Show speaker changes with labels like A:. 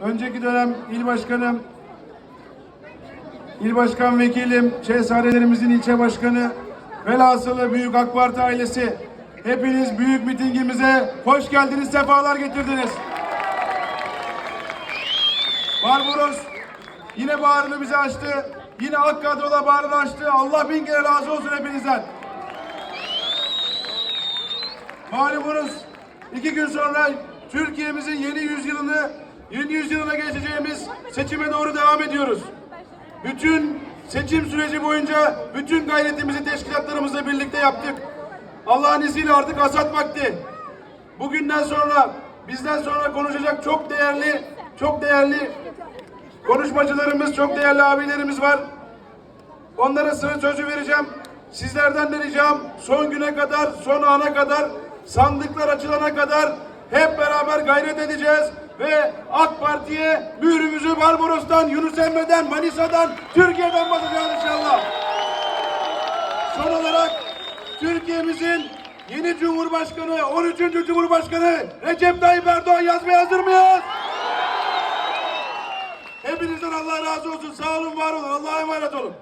A: Önceki dönem il başkanım, il başkan vekilim, şehzadelerimizin ilçe başkanı, velhasılı büyük AK Parti ailesi, hepiniz büyük mitingimize hoş geldiniz, sefalar getirdiniz. Barbaros yine bağrını bize açtı. Yine AK kadroda bağrını açtı. Allah bin kere razı olsun hepinizden. Malumunuz iki gün sonra Türkiye'mizin yeni yüzyılını yeni yüzyılına geçeceğimiz seçime doğru devam ediyoruz. Bütün seçim süreci boyunca bütün gayretimizi teşkilatlarımızla birlikte yaptık. Allah'ın izniyle artık hasat vakti. Bugünden sonra bizden sonra konuşacak çok değerli çok değerli konuşmacılarımız, çok değerli abilerimiz var. Onlara sıra sözü vereceğim. Sizlerden de ricam son güne kadar, son ana kadar, sandıklar açılana kadar hep beraber gayret edeceğiz ve AK Parti'ye mührümüzü Barbaros'tan, Yunus Emre'den, Manisa'dan, Türkiye'den basacağız inşallah. Son olarak Türkiye'mizin yeni Cumhurbaşkanı, 13. Cumhurbaşkanı Recep Tayyip Erdoğan yazmaya hazır mıyız? Hepinizden Allah razı olsun. Sağ olun, var olun. Allah'a emanet olun.